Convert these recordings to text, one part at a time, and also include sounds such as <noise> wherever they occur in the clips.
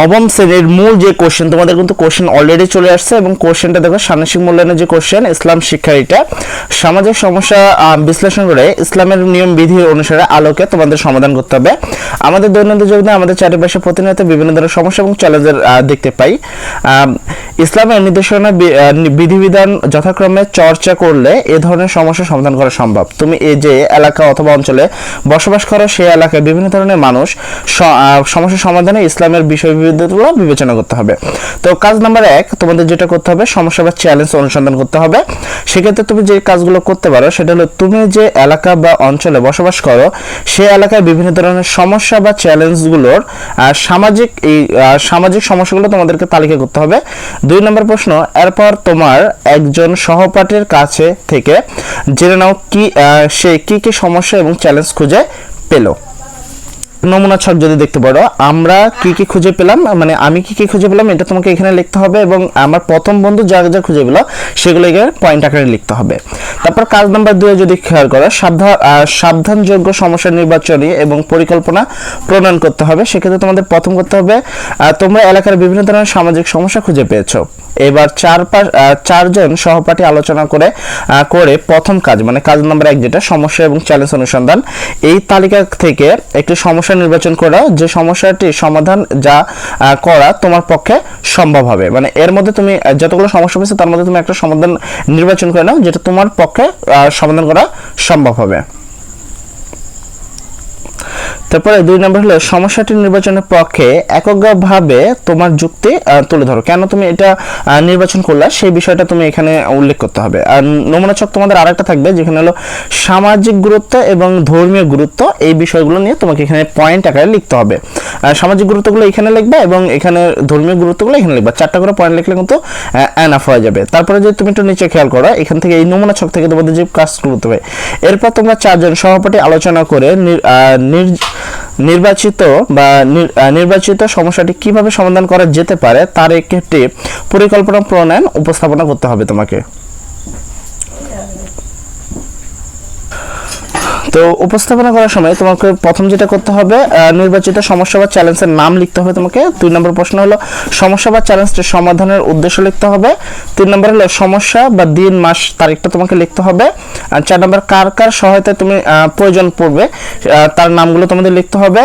নবম শ্রেণির মূল যে কোশ্চেন তোমাদের কিন্তু কোশ্চেন অলরেডি চলে আসছে এবং কোশ্চেনটা দেখো সান্নাসিক মূল্যায়নের যে কোশ্চেন ইসলাম শিক্ষা এটা। সামাজিক সমস্যা বিশ্লেষণ করে ইসলামের নিয়ম বিধি অনুসারে আলোকে তোমাদের সমাধান করতে হবে। আমাদের দৈনন্দিন জীবনে আমাদের চারিপাশে প্রতিনিয়ত বিভিন্ন ধরনের সমস্যা এবং চ্যালেঞ্জের দেখতে পাই। ইসলামের নির্দেশনা বিধিবিধান যথাক্রমে চর্চা করলে এ ধরনের সমস্যা সমাধান করা সম্ভব। তুমি এই যে এলাকা অথবা অঞ্চলে বসবাস করো, সেই এলাকায় বিভিন্ন ধরনের মানুষ সমস্যা সমাধানে ইসলামের বিষয় বিবিধতাগুলো বিবেচনা করতে হবে। তো কাজ নাম্বার এক, তোমাদের যেটা করতে হবে, সমস্যা বা চ্যালেঞ্জ অনুসন্ধান করতে হবে। সেক্ষেত্রে তুমি যে কাজগুলো করতে পারো, সেটা হলো তুমি যে এলাকা বা অঞ্চলে বসবাস করো সেই এলাকায় বিভিন্ন ধরনের সমস্যা বা চ্যালেঞ্জগুলোর সামাজিক এই সামাজিক সমস্যাগুলো তোমাদেরকে তালিকা করতে হবে। দুই নম্বর প্রশ্ন, এরপর তোমার একজন সহপাঠীর কাছে থেকে জেনে নাও কি সে কি কি সমস্যা এবং চ্যালেঞ্জ খুঁজে পেল। নমুনা ছক যদি দেখতে পারো, আমরা কি কি খুঁজে পেলাম? মানে আমি কি কি খুঁজে পেলাম এটা তোমাকে এখানে লিখতে হবে এবং আমার প্রথম বন্ধু যা যা খুঁজে পেল সেগুলো এখানে পয়েন্ট আকারে লিখতে হবে। তারপর কাজ নাম্বার দুয়ে যদি খেয়াল করো সাবধান সাবধানযোগ্য সমস্যা নির্বাচনী এবং পরিকল্পনা প্রণয়ন করতে হবে। সেক্ষেত্রে তোমাদের প্রথম করতে হবে তোমরা এলাকার বিভিন্ন ধরনের সামাজিক সমস্যা খুঁজে পেয়েছ। এবার চার চারজন সহপাঠী আলোচনা করে করে প্রথম কাজ মানে কাজ নাম্বার এক যেটা, সমস্যা এবং চ্যালেঞ্জ অনুসন্ধান, এই তালিকা থেকে একটি সমস্যা নির্বাচন করা, যে সমস্যাটি সমাধান যা করা তোমার পক্ষে সম্ভব হবে। মানে এর মধ্যে তুমি যতগুলো সমস্যা হয়েছে তার মধ্যে তুমি একটা সমাধান নির্বাচন করে নাও, যেটা তোমার পক্ষে সমাধান করা সম্ভব হবে। তারপরে দুই নম্বর হলো, সমস্যাটি নির্বাচনের পক্ষে এককভাবে তোমার যুক্তি তুলে ধরো। কেন তুমি এটা নির্বাচন করলে? সেই বিষয়টা তুমি এখানে উল্লেখ করতে হবে। আর নমুনা ছক তোমাদের আরেকটা থাকবে, যেখানে হলো সামাজিক গুরুত্ব এবং ধর্মীয় গুরুত্ব, এই বিষয়গুলো নিয়ে তোমাকে এখানে পয়েন্ট আকারে লিখতে হবে। সামাজিক গুরুত্বগুলো এখানে লিখবে এবং এখানে ধর্মীয় গুরুত্বগুলো এখানে লিখবে। চারটা করে পয়েন্ট লিখলে কিন্তু অ্যানাফ হয়ে যাবে। তারপরে যদি তুমি একটু নিচে খেয়াল করো, এখান থেকে এই নমুনা ছক থেকে তোমাদের যে কাজগুলো করতে হবে, এরপর তোমরা চারজন সহপাঠী আলোচনা করে নির- নির্বাচিত বা নির- নির্বাচিত সমস্যাটি কীভাবে সমাধান করা যেতে পারে, তার একটি পরিকল্পনা প্রণয়ন, উপস্থাপনা করতে হবে তোমাকে। তো উপস্থাপনা করার সময় তোমাকে প্রথম যেটা করতে হবে নির্বাচিত সমস্যা বা চ্যালেঞ্জের নাম লিখতে হবে তোমাকে। দুই নম্বর প্রশ্ন হলো, সমস্যা বা চ্যালেঞ্জটি সমাধানের উদ্দেশ্য লিখতে হবে। তিন নম্বর হলো, সমস্যা বা দিন, মাস, তারিখটা তোমাকে লিখতে হবে। আর চার নম্বর, কার কার সহায়তায় তুমি প্রয়োজন পড়বে তার নামগুলো তোমাদের লিখতে হবে।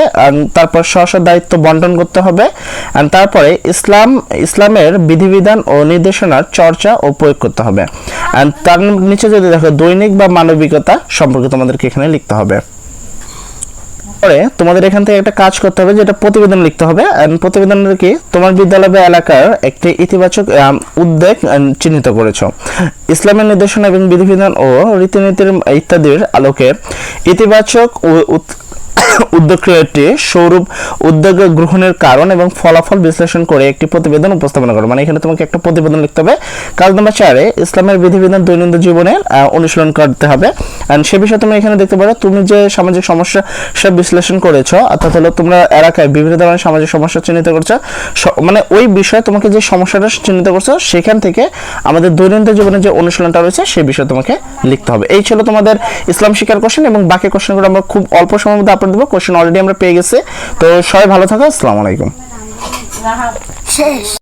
তারপর স্ব দায়িত্ব বন্টন করতে হবে। তারপরে ইসলাম, ইসলামের বিধিবিধান ও নির্দেশনার চর্চা ও প্রয়োগ করতে হবে। তার নিচে যদি দেখো, দৈনিক বা মানবিকতা সম্পর্কে তোমাদেরকে এখানে লিখতে হবে। পরে তোমাদের এখান থেকে একটা কাজ করতে হবে যেটা প্রতিবেদন লিখতে হবে। প্রতিবেদনের কি তোমার বিদ্যালয় বা এলাকার একটি ইতিবাচক উদ্বেগ চিহ্নিত করেছ। ইসলামের নির্দেশনা এবং বিধিবিধান ও রীতিনীতির ইত্যাদির আলোকে ইতিবাচক <coughs> উদ্যোগ ক্রিয়াটি স্বরূপ উদ্যোগ গ্রহণের কারণ এবং ফলাফল বিশ্লেষণ করে একটি প্রতিবেদন উপস্থাপনা করো। মানে এখানে তোমাকে একটা প্রতিবেদন লিখতে হবে। কাজ নাম্বার চারে ইসলামের বিধিবিধান দৈনন্দিন জীবনে আহ, অনুশীলন করতে হবে। And সে বিষয়ে তুমি এখানে দেখতে পারো, তুমি যে সামাজিক সমস্যা সব বিশ্লেষণ করেছ, অর্থাৎ হলো তোমরা এলাকায় বিভিন্ন ধরনের সামাজিক সমস্যা চিহ্নিত করছ মানে ওই বিষয়ে তোমাকে যে সমস্যাটা চিহ্নিত করছ, সেখান থেকে আমাদের দৈনন্দিন জীবনে যে অনুশীলনটা রয়েছে সেই বিষয়ে তোমাকে লিখতে হবে। এই ছিল তোমাদের ইসলাম শিক্ষার কোশ্চেন এবং বাকি কোশ্চেনগুলো আমরা খুব অল্প সময়ের মধ্যে আপলোড দেবো। কোশ্চেন অলরেডি আমরা পেয়ে গেছি। তো সবাই ভালো থাকো, আসসালামু আলাইকুম। শেষ।